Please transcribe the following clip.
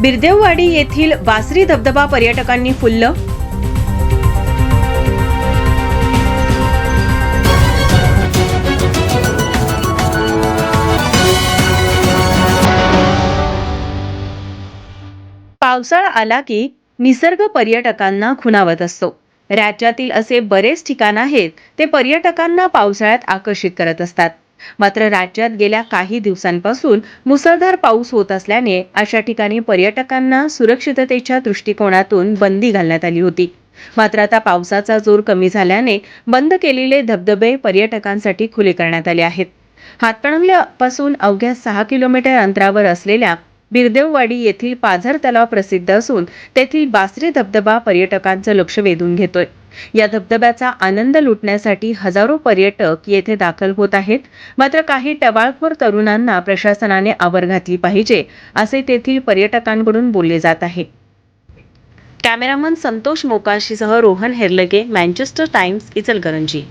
बिरदेववाडी येथील वासरी धबधबा पर्यटकांनी फुललं. पावसाळा आला की निसर्ग पर्यटकांना खुणावत असतो. राज्यातील असे बरेच ठिकाण आहेत ते पर्यटकांना पावसाळ्यात आकर्षित करत असतात. मात्र राज्यात गेल्या काही दिवसांपासून मुसळधार पाऊस होत असल्याने अशा ठिकाणी पर्यटकांना सुरक्षिततेच्या दृष्टिकोनातून बंदी घालण्यात आली होती. मात्र आता पावसाचा जोर कमी झाल्याने बंद केलेले धबधबे पर्यटकांसाठी खुले करण्यात आले आहेत. हातकणंगल्यापासून अवघ्या सहा किलोमीटर अंतरावर असलेल्या बिरदेववाडी येथील पाझर तलाव प्रसिद्ध असून तेथील बासरी धबधबा पर्यटकांचं लक्ष वेधून घेतोय. या धबधब्याचा आनंद लुटण्यासाठी हजारो पर्यटक येथे दाखल होत आहेत. मात्र काही टवाळखोर तरुणांना प्रशासनाने आवर घातली पाहिजे असे तेथील पर्यटकांकडून बोलले जात आहे. कॅमेरामन संतोष मोकाशीसह रोहन हेरलगे मँचेस्टर टाइम्स इचलकरंजी.